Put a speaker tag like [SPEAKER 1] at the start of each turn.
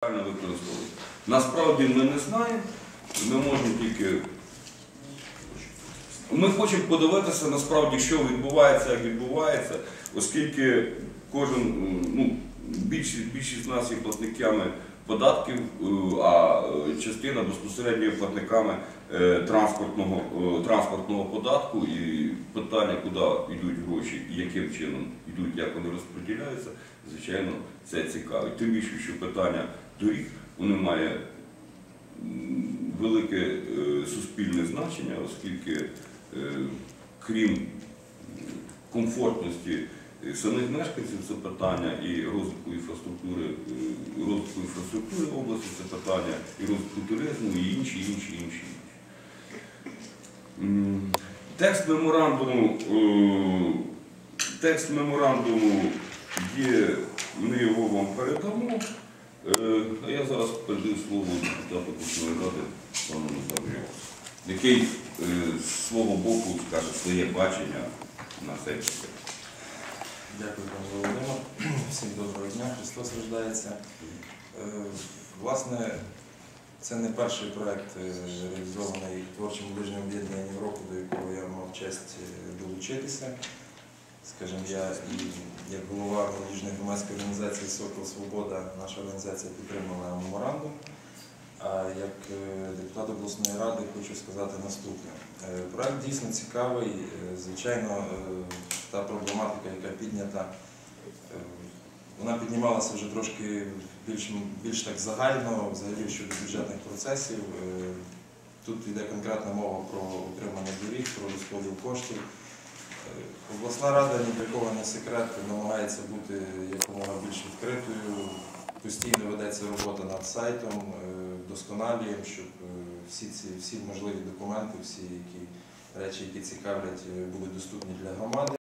[SPEAKER 1] правильно використовують. Насправді ми не знаємо, ми можемо тільки. Ми хочемо подивитися насправді, що відбувається, як відбувається, оскільки кожен, ну, більшість, більшість з нас є платниками податків, е, частина безпосередньо платниками е, транспортного, е, транспортного податку і питання, куди йдуть гроші і яким чином йдуть, як вони розподіляються, звичайно, це цікавить. Тим більше, що питання доріг воно має велике е, суспільне значення, оскільки крім комфортності самих мешканців це питання і розвитку інфраструктури, розвитку інфраструктури області це питання, і розвитку туризму, і інші, інші, інші. Текст меморандуму, е, текст меморандуму є, ми його вам передамо. Е, А я зараз передаю слово депутату ради пану Назарію, який е, з свого боку скаже своє бачення на цей питання.
[SPEAKER 2] Дякую, пане Володимир. Всім доброго дня, Христос рождається. Е, Власне, це не перший проект, е, реалізований творчим ближнім об'єднанням Європи, до якого я мав честь е, долучитися. Скажімо, я і як голова молодіжної громадської організації Сокол Свобода, наша організація підтримала меморандум. А як депутат обласної ради хочу сказати наступне. Проект дійсно цікавий. Звичайно, та проблематика, яка піднята, вона піднімалася вже трошки більш, більш так загально, взагалі щодо бюджетних процесів. Е, Тут йде конкретна мова про утримання доріг, про розподіл коштів. Е, Обласна рада ні для кого не секрет, намагається бути якомога більш відкритою. Постійно ведеться робота над сайтом, вдосконалюємо, щоб е, всі ці всі можливі документи, всі які речі, які цікавлять, були доступні для громади.